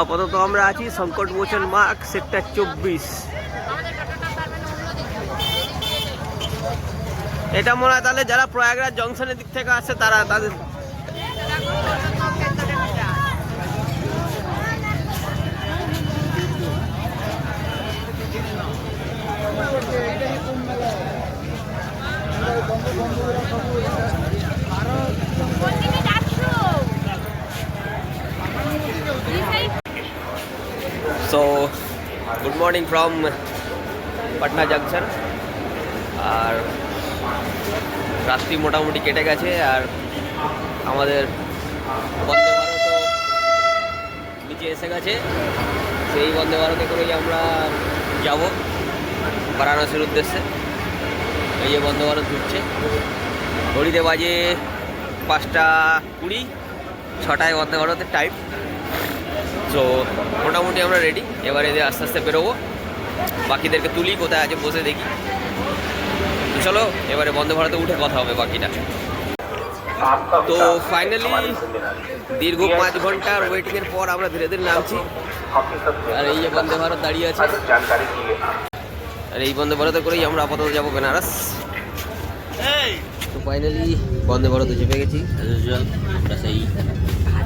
আপাতত আমরা আছি সংকট মোচন মার্ক, সেক্টর চব্বিশ। এটা মনে হয় তাহলে যারা প্রয়াগরাজ জংশনের দিক থেকে আসে, তারা তাদের so good morning from Patna junction আর রাত্রি মোটামুটি কেটে গেছে, আর আমাদের বন্দে ভারতও নিচে এসে গেছে। সেই বন্দে ভারতে করেই আমরা যাব বারাণসীর উদ্দেশ্যে। এই যে বন্দে ভারত ঘুরছে ঘড়িতে বাজে পাঁচটা কুড়ি, ছটায় বন্দে ভারতের টাইম তো মোটামুটি আমরা রেডি এবার এদের আস্তে আস্তে বেরোবো। বাকিদেরকে তুলি, কোথায় আছে বসে দেখি। চলো, এবারে বন্দে ভারতে উঠে কথা হবে বাকিটা। তো ফাইনালি দীর্ঘ পাঁচ ঘণ্টার ওয়েটিংয়ের পর আমরা ধীরে ধীরে নামছি। আর এই যে বন্দে ভারত দাঁড়িয়ে আছে। আর এই বন্দে ভারতে করেই আমরা আপাতত যাব বেনারস। ফাইনালি বন্দে ভারতে চেপে গেছি। আমরা সেই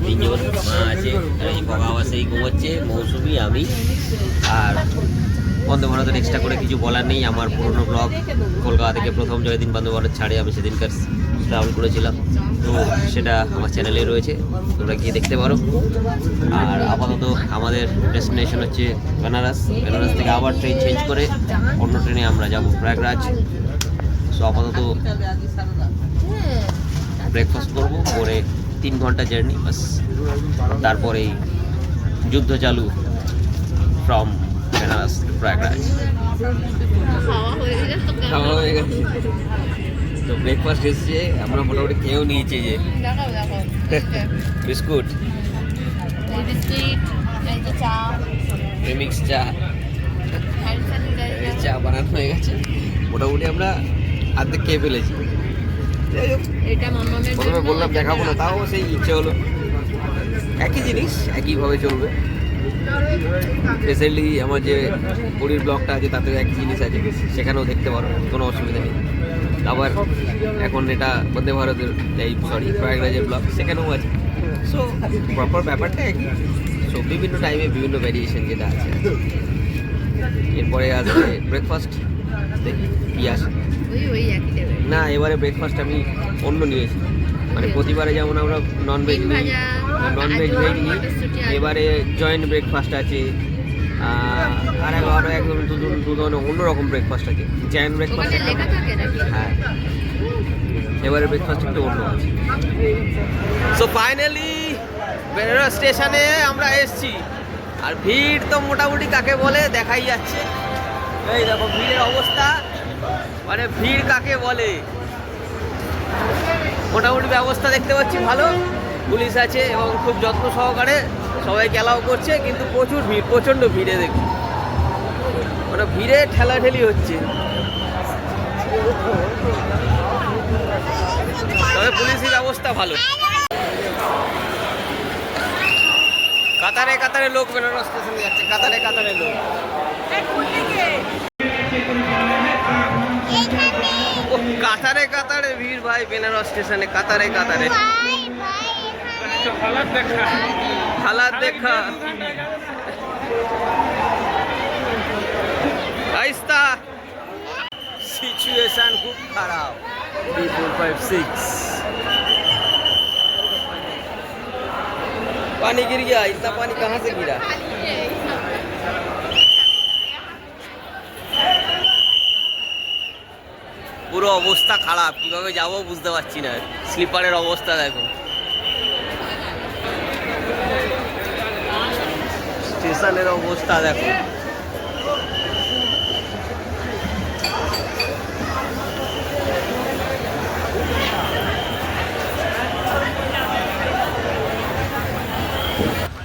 তিনজন মা আছে বাবা আবার সেই ঘুমোচ্ছে, মৌসুমি, আমি। আর বন্দে ভারতের এক্সট্রা করে কিছু বলার নেই, আমার পুরনো ব্লগ কলকাতা থেকে প্রথম যেদিন বন্দে ভারত ছাড়ে, আমি সেদিনকার ট্রাভেল করেছিলাম। তো সেটা আমার চ্যানেলে রয়েছে, তোমরা গিয়ে দেখতে পারো। আর আপাতত আমাদের ডেস্টিনেশন হচ্ছে বেনারস বেনারস থেকে আবার ট্রেন চেঞ্জ করে অন্য ট্রেনে আমরা যাব প্রয়াগরাজ। আপাতত ব্রেকফাস্ট করব, করে তিন ঘণ্টা জার্নি বাস তারপরেই যুদ্ধ চালু ফ্রম বেনারস প্রয়াগরাজ খাওয়া হয়ে গেছে। তো ব্রেকফাস্ট এসছে, আমরা মোটামুটি খেয়েও নিয়েছি যে। বিস্কুট। চা। চা বানানো হয়ে গেছে। মোটামুটি আমরা আর্ধেক খেয়ে ফেলেছি। প্রথমে বললাম দেখাবো না তাও সেই ইচ্ছে হলো। একই জিনিস একইভাবে চলবে। স্পেশালি আমার যে পুরীর ব্লগটা আছে তাতে একই জিনিস আছে সেখানেও দেখতে পারো কোনো অসুবিধা নেই। আবার এখন এটা বন্দে ভারতের এই সরি প্রয়াগরাজের ব্লগ সেখানেও আছে। সো প্রপার ব্যাপারটা একই। সো বিভিন্ন টাইমে বিভিন্ন ভ্যারিয়েশন যেটা আছে। এরপরে আসবে ব্রেকফাস্ট দেখি কী আসে? না এবারে ব্রেকফাস্ট আমি অন্য নিয়েছি। মানে প্রতিবারে যেমন আমরা নন ভেজ নিই ভাজা, নন ভেজ নিই এবারে জয়েন্ট ব্রেকফাস্ট আছে আর এক- আরও একদম দু ধরনের অন্যরকম ব্রেকফাস্ট আছে জয়েন্ট ব্রেকফাস্ট হ্যাঁ। এবারে ব্রেকফাস্ট একটু অন্য আছে। সো ফাইনালি স্টেশনে আমরা এসেছি। আর ভিড় তো মোটামুটি কাকে বলে দেখাই যাচ্ছে। এই দেখো ভিড়ের অবস্থা। মানে ভিড় কাকে বলে? মোটামুটি ব্যবস্থা দেখতে পাচ্ছি ভালো। পুলিশ আছে এবং খুব যত্ন সহকারে সবাই অ্যালাউ করছে, কিন্তু প্রচুর ভিড়, প্রচণ্ড ভিড়ে দেখি মানে ভিড়ে ঠেলাঠেলি হচ্ছে। তবে পুলিশের ব্যবস্থা ভালো। কাতারে কাতারে লোক বেনারস স্টেশনে যাচ্ছে, কাতারে কাতারে লোক। কাতারে কাতারে ভিড় ভাই বেনারস স্টেশনে, কাতারে কাতারে। হালাত দেখা। আইস্তা। সিচুয়েশন খুব খারাপ। থ্রি ফোর ফাইভ সিক্स पानी गिर गया इतना पानी कहाँ से गिरा পুরো অবস্থা খারাপ কিভাবে যাব বুঝতে পারছি না স্লিপারের অবস্থা দেখো স্টেশনের অবস্থা দেখো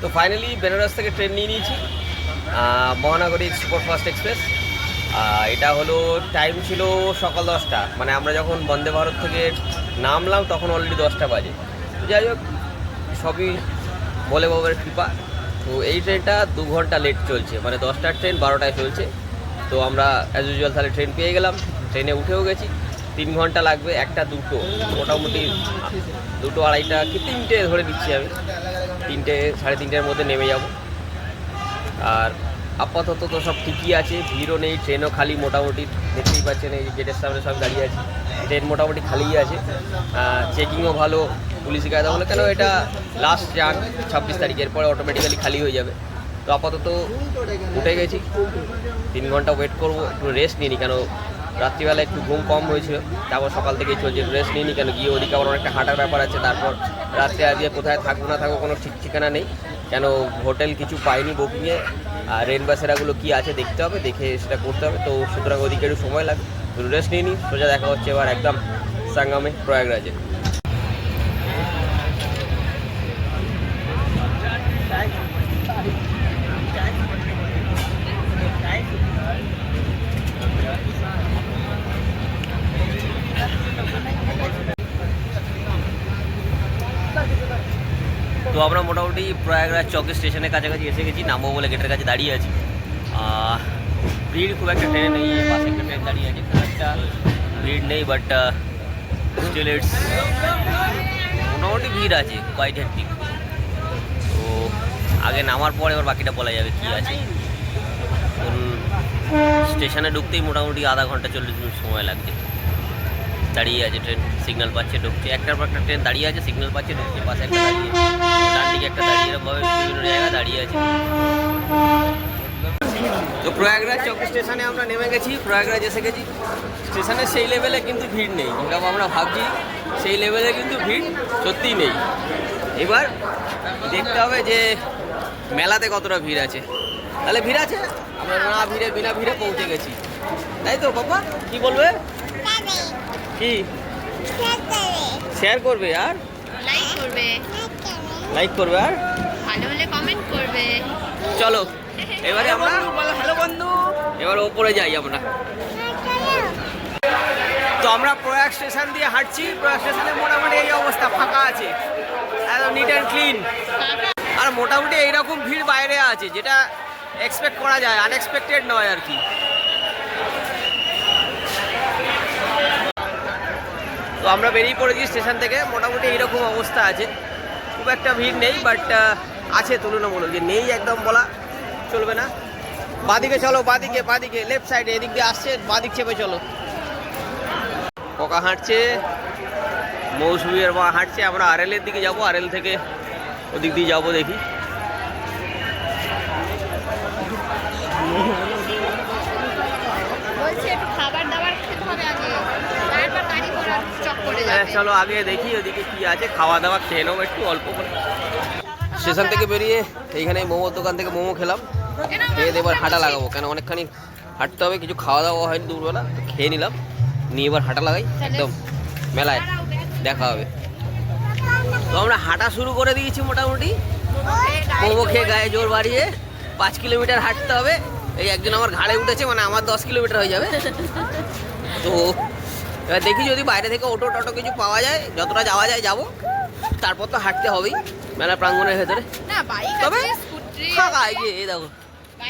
তো ফাইনালি বেনারস থেকে ট্রেন নিয়ে নিয়েছি মহানগরী সুপারফাস্ট এক্সপ্রেস। এটা হলো টাইম ছিল সকাল দশটা। মানে আমরা যখন বন্দে ভারত থেকে নামলাম, তখন অলরেডি দশটা বাজে। যাই হোক, সবই বলে বাবার কৃপা। তো এই ট্রেনটা দু ঘণ্টা লেট চলছে। মানে দশটার ট্রেন বারোটায় চলছে। তো আমরা অ্যাজ ইউজুয়াল তাহলে ট্রেন পেয়ে গেলাম। ট্রেনে উঠেও গেছি। তিন ঘণ্টা লাগবে, একটা দুটো। মোটামুটি দুটো আড়াইটা কি তিনটে ধরে দিচ্ছি আমি। তিনটে, সাড়ে তিনটের মধ্যে নেমে যাব। আর আপাতত তো সব ঠিকই আছে, ভিড়ও নেই ট্রেনও খালি মোটামুটি, দেখতেই পাচ্ছেন এই গেটের সামনে সব দাঁড়িয়ে আছে। ট্রেন মোটামুটি খালিই আছে। চেকিংও ভালো, পুলিশ কায়দা হলো কেন এটা লাস্ট যান, ছাব্বিশ তারিখের পরে অটোমেটিক্যালি খালি হয়ে যাবে। তো আপাতত উঠে গেছি। তিন ঘণ্টা ওয়েট করব, একটু রেস্ট নিইনি কেন রাত্রিবেলা একটু ঘুম কম হয়েছিল, তারপর সকাল থেকেই চলছে রেস্ট নিইনি কেন গিয়ে ওদিকে আবার অনেকটা হাঁটার ব্যাপার আছে, তারপর রাত্রে আজকে কোথায় থাকব না থাকব কোনো ঠিক ঠিকানা নেই, কেন হোটেল কিছু পাইনি বুকিংয়ে আর রেন বাসেরাগুলো কী আছে দেখতে হবে, দেখে সেটা করতে হবে, তো সুতরাং ওদিকে একটু সময় লাগবে রেস্ট নিয়ে নিই সোজা দেখা হচ্ছে এবার একদম সাঙ্গামে প্রয়াগরাজে তো মোটামুটি প্রয়াগরাজ চক স্টেশনের কাছাকাছি এসে গেছি, নামবো বলে গেটের কাছে দাঁড়িয়ে আছি। ভিড় খুব একটা ট্রেনে নেই পাশে একটা ট্রেন দাঁড়িয়ে আছে ভিড় নেই বাট স্টিল ইটস মোটামুটি ভিড় আছে কোয়াইট হ্যাক্টিক তো আগে নামার পর এবার বাকিটা বলা যাবে কী আছে। স্টেশনে ঢুকতেই মোটামুটি আধা ঘণ্টা চল্লিশ মিনিট সময় লাগছে। দাঁড়িয়ে আছে ট্রেন সিগন্যাল পাচ্ছে, ঢুকছে। একটার পর একটা ট্রেন দাঁড়িয়ে আছে সিগন্যাল পাচ্ছে, ঢুকছে, পাশে একটা দাঁড়িয়ে ডান একটা দাঁড়িয়ে এরকমভাবে বিভিন্ন জায়গায় দাঁড়িয়ে আছে। তো প্রয়াগরাজ চক স্টেশনে আমরা নেমে গেছি, প্রয়াগরাজ এসে গেছি। স্টেশনে সেই লেভেলে কিন্তু ভিড় নেই যেরকম আমরা ভাবছি সেই লেভেলে কিন্তু ভিড় সত্যিই নেই। এবার দেখতে হবে যে মেলাতে কতটা ভিড় আছে। তাহলে ভিড় আছে, আমরা না ভিড়ে, বিনা ভিড়ে পৌঁছে গেছি। তাই তো, বাবা? কি বলবে? কি? শেয়ার করবে আর? লাইক করবে। লাইক করবে আর? ভালো হলে কমেন্ট করবে। চলো এবারে আমরা হ্যালো বন্ধু। এবার ওপরে যাই আমরা। তো আমরা প্রয়াগ স্টেশন দিয়ে হাঁটছি। প্রয়াগ স্টেশনে মোটামুটি এই অবস্থা ফাঁকা আছে। একদম নিট অ্যান্ড ক্লিন আর মোটামুটি এইরকম ভিড় বাইরে আছে যেটা এক্সপেক্ট করা যায় আনএক্সপেক্টেড নয় আর কি। তো আমরা বেরিয়ে পড়েছি স্টেশন থেকে। মোটামুটি এইরকম অবস্থা আছে। খুব একটা ভিড় নেই বাট আছে তুলনামূলক। যে নেই একদম বলা চলবে না। বাদিকে চলো, বাদিকে বাদিকে লেফট সাইডে এদিক দিয়ে আসছে, বাদিক চেপে চলো। পোকা হাঁটছে মৌসুমীর মা হাঁটছে। আমরা আরএলের দিকে যাব আরএল থেকে ওদিক দিয়ে যাব দেখি বলছি একটু খাবার দাবার খেতে হবে আগে তারপর গাড়ি ঘোড়া চক করে হ্যাঁ যাবে চলো আগে দেখি ওদিকে কি আছে, খাওয়া দাওয়া খেয়ে নেব একটু অল্প করে। স্টেশন থেকে বেরিয়ে এইখানে মোমোর দোকান থেকে মোমো খেলাম। খেয়ে এবার হাঁটা লাগাবো, কেন অনেকখানি হাঁটতে হবে, কিছু খাওয়া দাওয়া হয়নি দুপুরবেলা, তো খেয়ে নিলাম। নিয়ে এবার হাঁটা লাগাই, একদম মেলায় দেখা হবে। তো আমরা হাঁটা শুরু করে দিয়েছি মোটামুটি। মোমো খেয়ে গায়ে জোর বাড়িয়ে পাঁচ কিলোমিটার হাঁটতে হবে। এই একজন আমার ঘাড়ে উঠেছে মানে আমার দশ কিলোমিটার হয়ে যাবে। তো এবার দেখি যদি বাইরে থেকে অটো টটো কিছু পাওয়া যায় যতটা যাওয়া যায় যাব তারপর তো হাঁটতে হবেই মেলা প্রাঙ্গণের ভেতরে না বাইক তবে আছে স্কুটি ফাঁকা এই যে এই দেখো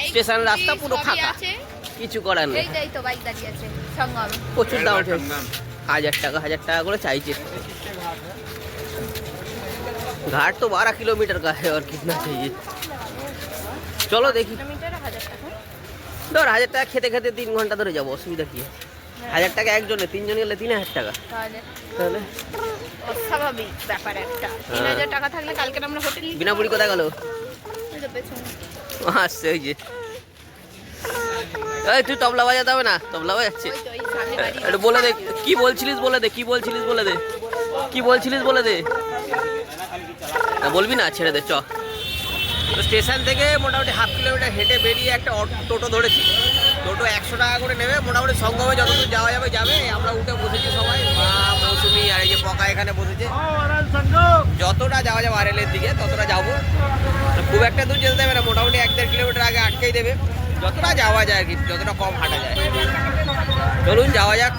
স্টেশনের রাস্তা পুরো ফাঁকা। আছে কিছু করার নেই এই যাই তো বাইক দাঁড়িয়ে আছে সঙ্গম প্রচুর দাম উঠে হাজার টাকা হাজার টাকা করে চাইছে घाट तो बारह किलोमीटर का है और कितना चाहिए চলো দেখি কিলোমিটার হাজার টাকা ধর হাজার টাকা খেতে খেতে তিন ঘন্টা ধরে যাবো অসুবিধা কি আছে? হাজার টাকা একজনে তিনজন গেলে তিন হাজার টাকা। তাহলে। অস্বাভাবিক ব্যাপার একটা। তিন হ্যাঁ। হাজার টাকা থাকলে কালকে আমরা হোটেল বিনা বুড়ি কোথায় গেল? আসছে ওই যে। এই তুই তবলা বাজাতে হবে না? তবলা বাজাচ্ছে। বাড়ি একটু বলে দে কি বলছিলিস বলে দে কি বলছিলিস বলে দে? কি বলছিলিস বলে দে? বলবি না ছেড়ে দে চ। স্টেশন থেকে মোটামুটি হাফ কিলোমিটার হেঁটে বেরিয়ে একটা অটো টোটো ধরেছি। টোটো একশো টাকা করে নেবে মোটামুটি সঙ্গমে যতদূর যাওয়া যাবে যাবে। আমরা উঠে বসেছি সবাই। মা মৌসুমি আর এই যে পকা এখানে বসেছে। যতটা যাওয়া যাবে আরেলের দিকে ততটা যাব। খুব একটা দূর যেতে দেবে না মোটামুটি এক দেড় কিলোমিটার আগে আটকেই দেবে। যতটা যাওয়া যায় আর কি যতটা কম হাঁটা যায়। চলুন যাওয়া যাক।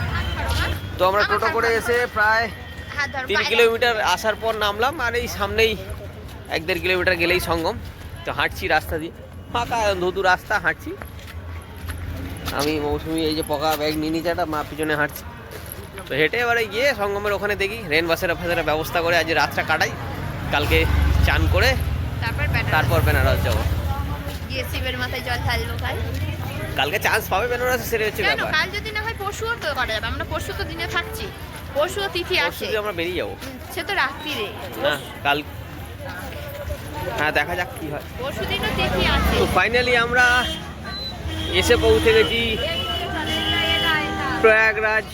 তো আমরা টোটো করে এসে প্রায় তিন কিলোমিটার আসার পর নামলাম আর এই সামনেই এক দেড় কিলোমিটার গেলেই সঙ্গম। তো হাঁটছি রাস্তা দিয়ে। ফাঁকা ধুতু রাস্তা হাঁটছি। আমি মৌসুমি এই যে পকা ব্যাগ নিয়ে নিচে একটা মা পিছনে হাঁটছি। তো হেঁটে এবারে গিয়ে সঙ্গমের ওখানে দেখি রেন বাসের ফাঁসের ব্যবস্থা করে আজ রাতটা কাটাই। কালকে চান করে তারপর বেনারস। যাব। গিয়ে শিবের মাথায় জল ঢালবো কাল কালকে চান্স পাবে বেনারসে সেটা হচ্ছে ব্যাপার। কাল যদি না হয় পরশুও তো করা যাবে আমরা পরশু তো দিনে থাকছি। পরশুও তিথি পরশু আছে। দিয়ে আমরা বেরিয়ে যাব। সে তো রাত্রিরে। না কাল হ্যাঁ দেখা যাক কি হয়। পরশু দিনও তিথি আছে। তো ফাইনালি আমরা এসে পৌঁছে গেছি। প্রয়াগরাজ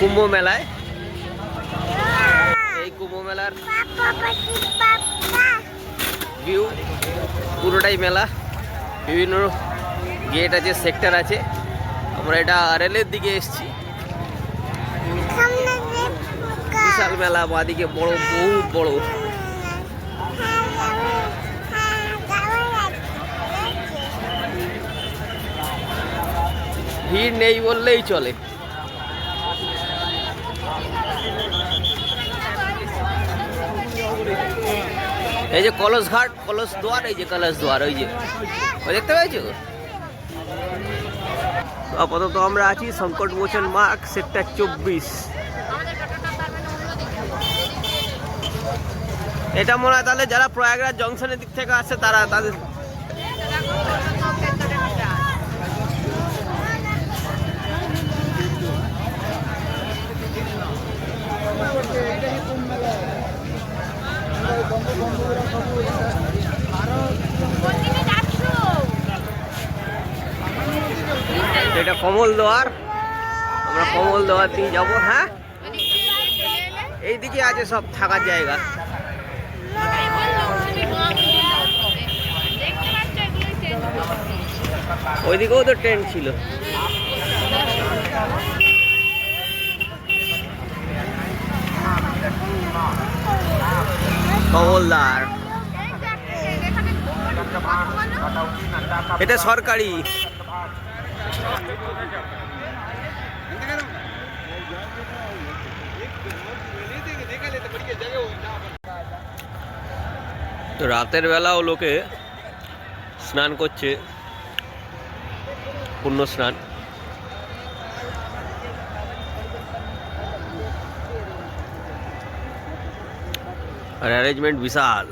কুম্ভ মেলায়। এই কুম্ভ মেলার ভিউ পুরোটাই মেলা। বিভিন্ন গেট আছে সেক্টর আছে। আমরা এটা রেলের দিকে এসছি। বিশাল মেলা, বাদিকে বড়, বহুত বড়। ভিড় নেই বললেই চলে। এই যে কলস ঘাট, কলস দুয়ার, এই যে কলস দুয়ার, ওই যে। ওই দেখতে পেয়েছ? আপাতত আমরা আছি সংকট মোচন মার্ক সেক্টর চব্বিশ। এটা মনে হয় তাহলে যারা প্রয়াগরাজ জংশনের দিক থেকে আসছে তারা তাদের কোনদিকে যাচ্ছো? এটা কমল দোয়ার আমরা দিয়ে যাব হ্যাঁ? এইদিকে আছে সব থাকার জায়গা। ওইদিকেও তো ট্রেন ছিল। বলো, এটা সরকারি। তো রাতের বেলাও লোকে স্নান করছে, পূর্ণ স্নান। আর অ্যারেঞ্জমেন্ট বিশাল।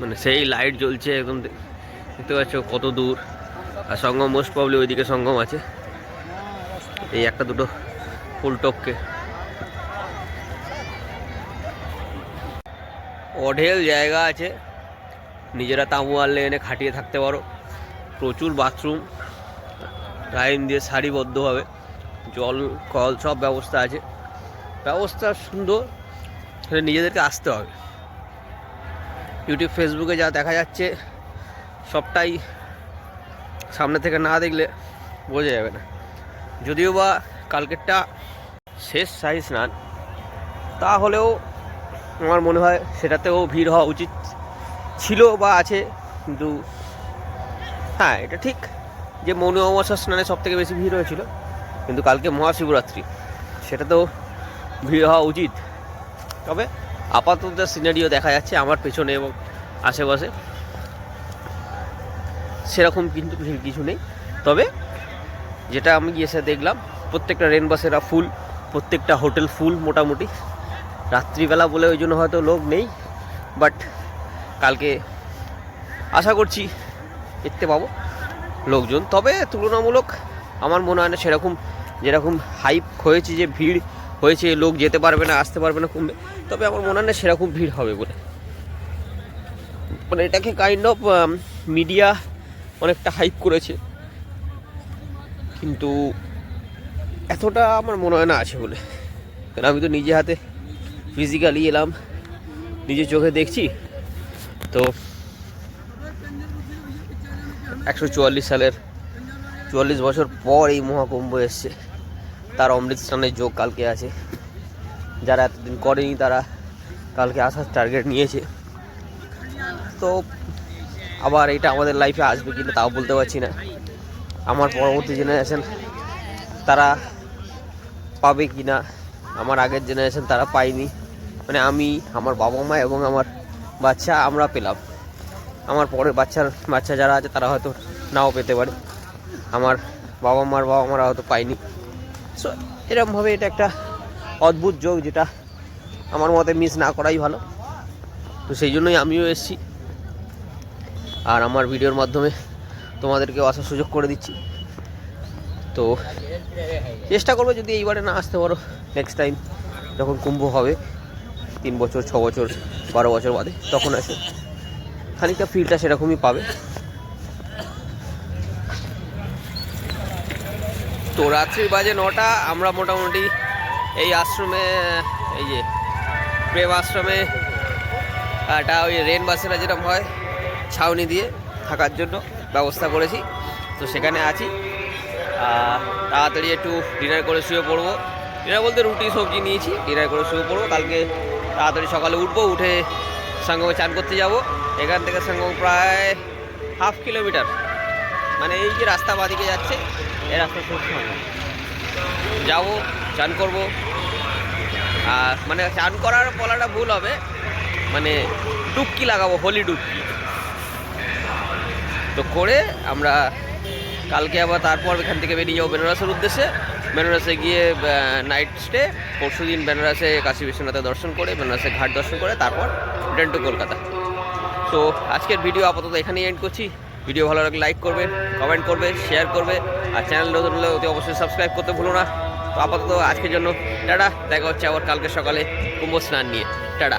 মানে সেই লাইট জ্বলছে একদম দেখতে পাচ্ছ কত দূর। আর সঙ্গম মোস্ট প্রবলি ওইদিকে সঙ্গম আছে। এই একটা দুটো ফুল টপকে অঢেল জায়গা আছে। নিজেরা তাঁবু আনলে এনে খাটিয়ে থাকতে পারো। প্রচুর বাথরুম লাইন দিয়ে সারিবদ্ধভাবে জল, কল সব ব্যবস্থা আছে। ব্যবস্থা সুন্দর সেটা নিজেদেরকে আসতে হবে। ইউটিউব ফেসবুকে যা দেখা যাচ্ছে, সবটাই সামনে থেকে না দেখলে বোঝা যাবে না। যদিও বা কালকেরটা শেষ সাহি স্নান তাহলেও আমার মনে হয় সেটাতেও ভিড় হওয়া উচিত ছিল বা আছে, কিন্তু হ্যাঁ এটা ঠিক যে মৌন অমাবস্যার স্নানে সব থেকে বেশি ভিড় হয়েছিল, কিন্তু কালকে মহাশিবরাত্রি, সেটাতেও ভিড় হওয়া উচিত। তবে আপাতত সিনারিও দেখা যাচ্ছে আমার পেছনে এবং আশেপাশে, সেরকম কিন্তু ভিড় কিছু নেই। তবে যেটা আমি এসে দেখলাম, প্রত্যেকটা রেন বাসেরা ফুল, প্রত্যেকটা হোটেল ফুল মোটামুটি রাত্রিবেলা বলে ওই জন্য হয়তো লোক নেই বাট কালকে আশা করছি দেখতে পাবো লোকজন। তবে তুলনামূলক আমার মনে হয় না সেরকম, যেরকম হাইপ হয়েছে যে ভিড় হয়েছে, লোক যেতে পারবে না, আসতে পারবে না, কমবে, তবে আমার মনে হয় না সেরকম ভিড় হবে বলে। মানে এটাকে কাইন্ড অফ মিডিয়া অনেকটা হাইপ করেছে। কিন্তু এতটা আমার মনে হয় না আছে বলে। কারণ আমি তো নিজে হাতে ফিজিক্যালি এলাম নিজে চোখে দেখছি, তো একশো চুয়াল্লিশ সালের চুয়াল্লিশ বছর পর এই মহাকুম্ভ এসছে। তার অমৃত স্নানের যোগ কালকে আছে। যারা এতদিন করেনি, তারা কালকে আসার টার্গেট নিয়েছে। তো আবার এটা আমাদের লাইফে আসবে কিনা তাও বলতে পারছি না। আমার পরবর্তী জেনারেশন তারা পাবে কি না আমার আগের জেনারেশন তারা পায়নি। মানে আমি, আমার বাবা মা এবং আমার বাচ্চা আমরা পেলাম। আমার পরে বাচ্চার, বাচ্চা যারা আছে তারা হয়তো নাও পেতে পারে। আমার বাবা মার বাবা মারা হয়তো পায়নি। সো এরকমভাবে এটা একটা অদ্ভুত যোগ যেটা আমার মতে মিস না করাই ভালো। তো সেই জন্যই আমিও এসেছি। আর আমার ভিডিওর মাধ্যমে তোমাদেরকেও আসার সুযোগ করে দিচ্ছি। তো চেষ্টা করব যদি এইবারে না আসতে পারো নেক্সট টাইম যখন কুম্ভ হবে। তিন বছর, ছ বছর, বারো বছর বাদে তখন আসে। খানিকটা ফিলটা সেরকমই পাবে। তো রাত্রির বাজে নটা, আমরা মোটামুটি এই আশ্রমে, এই যে প্রেম আশ্রমে, একটা ওই রেন বাসেরা যেরকম হয়, ছাউনি দিয়ে থাকার জন্য ব্যবস্থা করেছি। তো সেখানে আছি। তাড়াতাড়ি একটু ডিনার করে শুয়ে পড়ব। ডিনার বলতে রুটি, সবজি নিয়েছি ডিনার করে শুয়ে পড়ব। কালকে তাড়াতাড়ি সকালে উঠবো, উঠে সঙ্গমে চান করতে যাব। এখান থেকে সঙ্গম প্রায় হাফ কিলোমিটার। মানে এই যে রাস্তা বাদিকে যাচ্ছে, এই রাস্তা শেষ হয়। যাব, চান করব। আর মানে চান করার বলাটা ভুল হবে মানে ডুবকি লাগাবো, হোলি ডুবকি। তো করে আমরা কালকে আবার তারপর এখান থেকে বেরিয়ে যাব বেনারসের উদ্দেশ্যে। বেনারসে গিয়ে নাইট স্টে পরশু দিন বেনারসে কাশী বিশ্বনাথে দর্শন করে, বেনারসে ঘাট দর্শন করে, তারপর রিটার্ন টু কলকাতা। তো আজকের ভিডিও আপাতত এখানেই এন্ড করছি। ভিডিও ভালো লাগলে লাইক করবে কমেন্ট করবে শেয়ার করবে, আর চ্যানেল নতুন হলে অতি অবশ্যই সাবস্ক্রাইব করতে ভুলো না। তো আপাতত আজকের জন্য টাটা, দেখা হচ্ছে আবার কালকে সকালে কুম্ভ স্নান নিয়ে। টাটা।